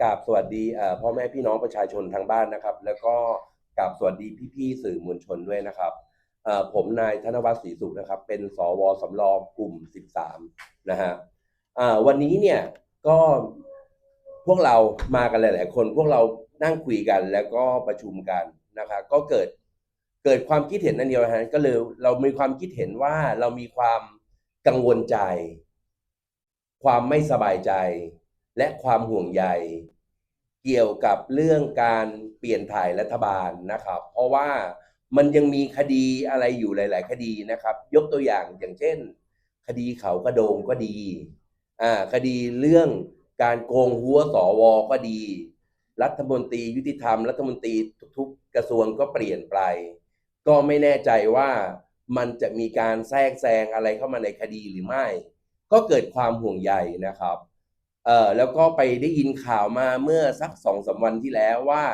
กราบสวัสดีพ่อแม่พี่น้องประชาชนทางบ้านนะครับ แล้วก็กราบสวัสดีพี่ๆสื่อมวลชนด้วยนะครับผมนายธนวัฒน์ศรีสุขนะครับ เป็นสวสำรองกลุ่ม 13 นะฮะวันนี้เนี่ยก็พวกเรามากันหลายๆ คน พวกเรานั่งคุยกันแล้วก็ประชุมกันนะครับก็เกิดเกิดความคิดเห็นนั่นเดียวนะฮะก็เลยเรามีความคิดเห็นว่าเรามีความกังวลใจ ความไม่สบายใจ และความห่วงใยเกี่ยวกับเรื่องการเปลี่ยนถ่ายรัฐบาลนะครับ เพราะว่ามันยังมีคดีอะไรอยู่หลาย ๆ คดีนะครับ ยกตัวอย่างอย่างเช่น คดีเขากระโดงก็ดีอ่าคดีเรื่องการโกงหัวสวก็ดี รัฐมนตรียุติธรรมรัฐมนตรีทุก ๆ กระทรวงก็เปลี่ยนไป ก็ไม่แน่ใจว่ามันจะมีการแทรกแซงอะไรเข้ามาในคดีหรือไม่ ก็เกิดความห่วงใยนะครับ เอ่อแล้วก็ไปได้ยินข่าวมาเมื่อสักสองสามวันที่แล้วว่า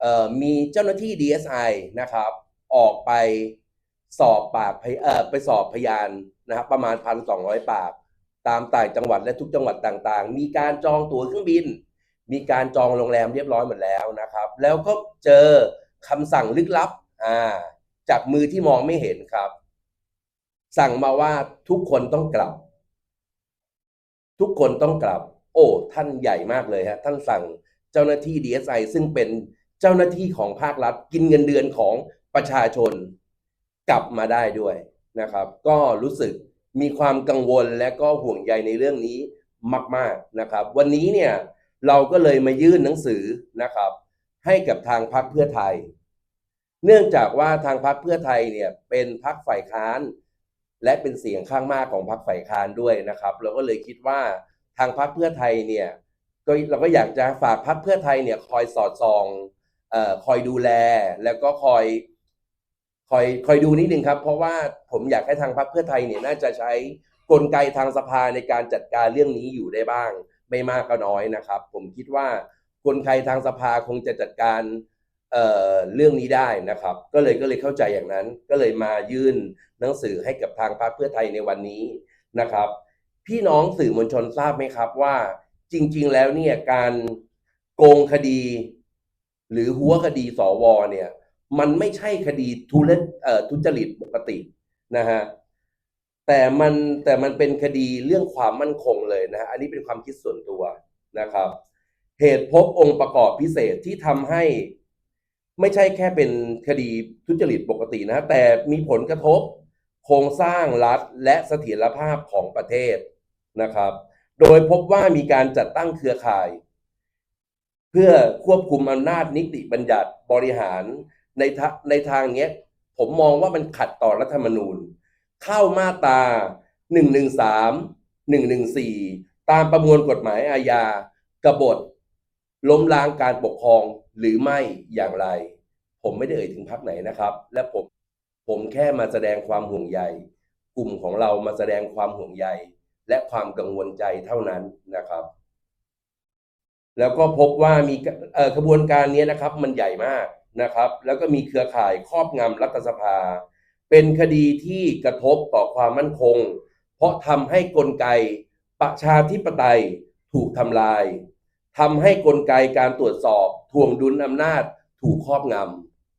เอ่อมีเจ้าหน้าที่ DSI นะครับ ออกไปสอบปากพยเอ่อไปสอบพยานนะครับประมาณพันสองร้อยปาก ตามต่างจังหวัดและทุกจังหวัดต่างๆ มีการจองตั๋วเครื่องบิน มีการจองโรงแรมเรียบร้อยหมดแล้วนะครับ แล้วก็เจอคำสั่งลึกลับอ่าจากมือที่มองไม่เห็นครับ สั่งมาว่าทุกคนต้องกลับ ทุกคนต้องกลับ โอ้ท่านใหญ่มากเลยฮะท่านสั่งเจ้าหน้าที่ DSI ซึ่งเป็นเจ้าหน้าที่ของภาครัฐ กินเงินเดือนของประชาชนกลับมาได้ด้วยนะครับ ก็รู้สึกมีความกังวลและก็ห่วงใยในเรื่องนี้มาก ๆนะครับ วันนี้เนี่ยเราก็เลยมายื่นหนังสือนะครับ ให้กับทางพรรคเพื่อไทย เนื่องจากว่าทางพรรคเพื่อไทยเนี่ยเป็นพรรคฝ่ายค้าน และเป็นเสียงข้างมากของพรรคฝ่ายค้านด้วยนะครับ เราก็เลยคิดว่าทางพรรคเพื่อไทยเนี่ยก็เราก็อยากจะฝากพรรคเพื่อไทยเนี่ยคอยสอดส่องเอ่อคอยดูแลแล้วก็คอยคอยคอยดูนิดนึงครับ เพราะว่าผมอยากให้ทางพรรคเพื่อไทยเนี่ยน่าจะใช้กลไกทางสภาในการจัดการเรื่องนี้อยู่ได้บ้าง ไม่มากก็น้อยนะครับ ผมคิดว่ากลไกทางสภาคงจะจัดการ เเรื่องนี้ได้นะครับ ก็เลยก็เลยเข้าใจอย่างนั้น ก็เลยมายื่นหนังสือให้กับทางพรรคเพื่อไทยในวันนี้นะครับ พี่น้องสื่อมวลชนทราบไหมครับว่า จริง ๆ แล้วเนี่ยการโกงคดี หรือหัวคดีสวเนี่ย มันไม่ใช่คดีทุเลเอ่อทุจริตปกตินะฮะแต่มันแต่มันเป็นคดีเรื่องความมั่นคงเลยนะฮะอันนี้เป็นความคิดส่วนตัวนะครับ เหตุพบองค์ประกอบพิเศษที่ทำให้ ไม่ใช่แค่เป็นคดีทุจริตปกตินะ แต่มีผลกระทบโครงสร้างรัฐและเสถียรภาพของประเทศนะครับ โดยพบว่ามีการจัดตั้งเครือข่าย เพื่อควบคุมอำนาจนิติบัญญัติบริหารในทในทางเนี้ยผมมองว่ามันขัดต่อรัฐธรรมนูญ เข้ามาตรา113 114 ตามประมวลกฎหมายอาญากบฏ ล้มล้างการปกครอง หรือไม่อย่างไร ผมไม่ได้เอ่ยถึงพรรคไหนนะครับ และผมผมแค่มาแสดงความห่วงใยกลุ่มของเรามาแสดงความห่วงใยและความกังวลใจเท่านั้นนะครับ แล้วก็พบว่ามีกระบวนการนี้นะครับ มันใหญ่มากนะครับ แล้วก็มีเครือข่ายครอบงำรัฐสภา เป็นคดีที่กระทบต่อความมั่นคง เพราะทำให้กลไกประชาธิปไตยถูกทำลาย ทำให้กลไกการตรวจสอบทวงดุลอำนาจถูกครอบง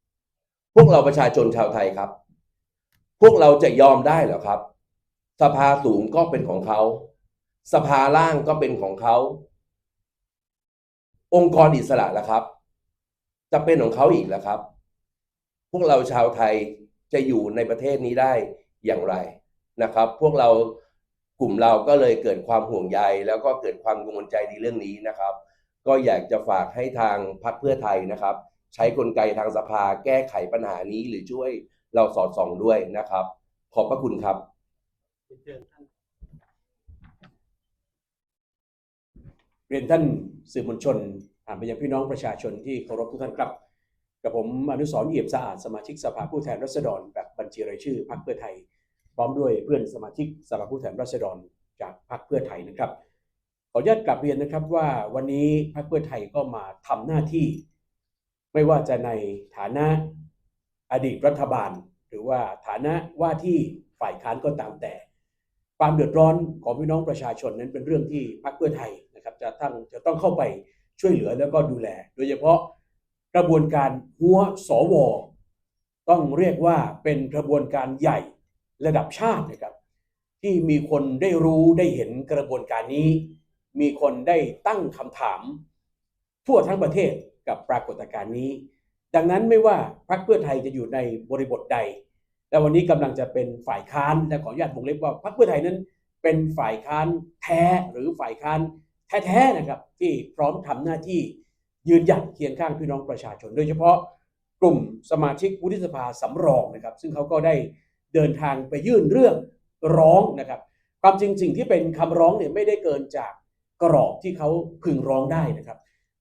ำพวกเราประชาชนชาวไทยครับ พวกเราจะยอมได้หรอครับ สภาสูงก็เป็นของเขา สภาล่างก็เป็นของเขา องค์กรอิสระล่ะครับ จะเป็นของเขาอีกแล้วครับ พวกเราชาวไทยจะอยู่ในประเทศนี้ได้อย่างไรนะครับ พวกเรา กลุ่มเราก็เลยเกิดความห่วงใย แล้วก็เกิดความกังวลใจในเรื่องนี้นะครับ ก็อยากจะฝากให้ทางพรรคเพื่อไทยนะครับ ใช้กลไกทางสภาแก้ไขปัญหานี้หรือช่วยเราสอดส่องด้วยนะครับ ขอบพระคุณครับเรียนท่านสื่อมวลชนผ่านไปยังพี่น้องประชาชนที่เคารพทุกท่านครับกับผมอนุสรเอี่ยมสะอาดสมาชิกสภาผู้แทนราษฎรแบบบัญชีรายชื่อพรรคเพื่อไทย พร้อมด้วยเพื่อนสมาชิกสภาผู้แทนราษฎรจากพรรคเพื่อไทยนะครับ ขออนุญาตกลับเรียนนะครับว่าวันนี้พรรคเพื่อไทยก็มาทำหน้าที่ ไม่ว่าจะในฐานะอดีตรัฐบาล หรือว่าฐานะว่าที่ฝ่ายค้านก็ตามแต่ ความเดือดร้อนของพี่น้องประชาชนนั้นเป็นเรื่องที่พรรคเพื่อไทยนะครับจะตั้งจะต้องเข้าไปช่วยเหลือแล้วก็ดูแล โดยเฉพาะกระบวนการหัวสวต้องเรียกว่าเป็นกระบวนการใหญ่ ระดับชาตินะครับ ที่มีคนได้รู้ได้เห็นกระบวนการนี้ มีคนได้ตั้งคำถาม ทั่วทั้งประเทศกับปรากฏการณ์นี้ ดังนั้นไม่ว่าพรรคเพื่อไทยจะอยู่ในบริบทใด และวันนี้กำลังจะเป็นฝ่ายค้านและขออนุญาตวงเล็บว่าพรรคเพื่อไทยนั้น เป็นฝ่ายค้านแท้หรือฝ่ายค้านแท้ๆนะครับ ที่พร้อมทำหน้าที่ยืนหยัดเคียงข้างพี่น้องประชาชน โดยเฉพาะกลุ่มสมาชิกวุฒิสภาสำรองนะครับ ซึ่งเขาก็ได้ เดินทางไปยื่นเรื่องร้องนะครับ ความจริงสิ่งที่เป็นคำร้องเนี่ยไม่ได้เกินจากกรอบที่เขาพึงร้องได้นะครับ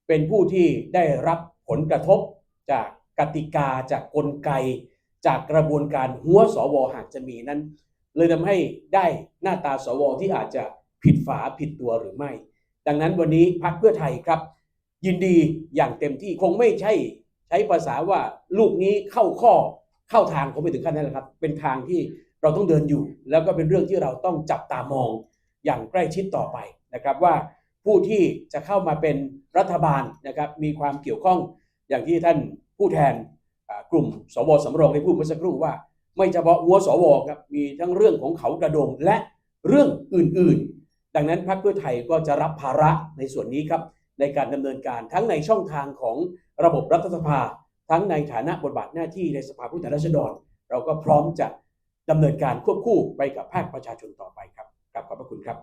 เป็นผู้ที่ได้รับผลกระทบจากกติกาจากกลไก จากกระบวนการหัวสวหากจะมีนั้น เลยทำให้ได้หน้าตาสวที่อาจจะผิดฝาผิดตัวหรือไม่ ดังนั้นวันนี้พรรคเพื่อไทยครับ ยินดีอย่างเต็มที่คงไม่ใช่ ใช้ภาษาว่าลูกนี้เข้าข้อ เข้าทางคงไม่ถึงขั้นนั้นแหละครับ เป็นทางที่เราต้องเดินอยู่ แล้วก็เป็นเรื่องที่เราต้องจับตามองอย่างใกล้ชิดต่อไปนะครับว่าผู้ที่จะเข้ามาเป็นรัฐบาลนะครับมีความเกี่ยวข้องอย่างที่ท่านผู้แทนกลุ่มสวสำรองได้พูดเมื่อสักครู่ว่า ไม่เฉพาะหัวสวครับมีทั้งเรื่องของเขากระโดงและเรื่องอื่นๆ ดังนั้นพรรคเพื่อไทยก็จะรับภาระในส่วนนี้ครับในการดำเนินการทั้งในช่องทางของระบบรัฐสภา ทั้งในฐานะบทบาทหน้าที่ในสภาผู้แทนราษฎร เราก็พร้อมจะดำเนินการควบคู่ไปกับภาคประชาชนต่อไปครับกลับขอบพระคุณครับ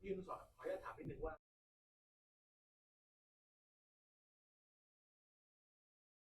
พี่อนุสรขออนุญาตถามนิดนึงว่า